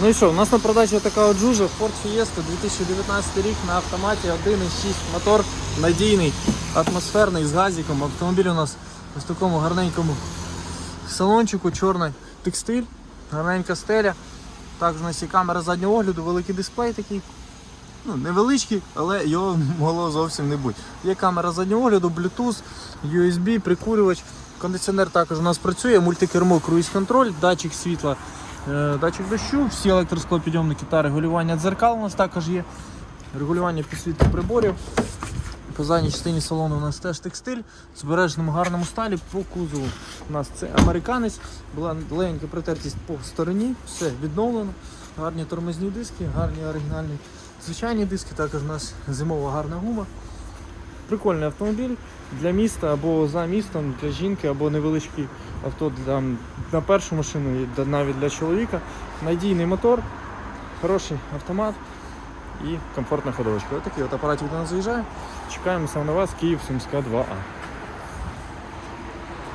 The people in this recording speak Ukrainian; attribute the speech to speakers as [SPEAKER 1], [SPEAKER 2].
[SPEAKER 1] Ну і що, у нас на продажі така от жужа Ford Fiesta 2019 рік на автоматі 1.6 мотор надійний, атмосферний з газиком. Автомобіль у нас в такому гарненькому салончику, чорний текстиль, гарненька стеля. Також у нас є камера заднього огляду, великий дисплей такий. Ну, невеличкий, але його могло зовсім не бути. Є камера заднього огляду, Bluetooth, USB, прикурювач. Кондиціонер також у нас працює, мультикермо, круїз-контроль, датчик світла, датчик дощу, всі електросклопідйомники та регулювання дзеркал у нас також є. Регулювання підсвітки приборів. По задній частині салону у нас теж текстиль в збереженому гарному сталі по кузову. У нас це американець, була легенька притертість по стороні, все відновлено. Гарні тормозні диски, гарні оригінальні звичайні диски, також у нас зимова гарна гума. Прикольний автомобіль для міста або за містом, для жінки, або невеличкий авто для, на першу машину навіть для чоловіка. Надійний мотор, хороший автомат і комфортна ходовочка. Ось такий от апаратик до нас заїжджає. Чекаємо саме на вас, Київ, Сумська 2А.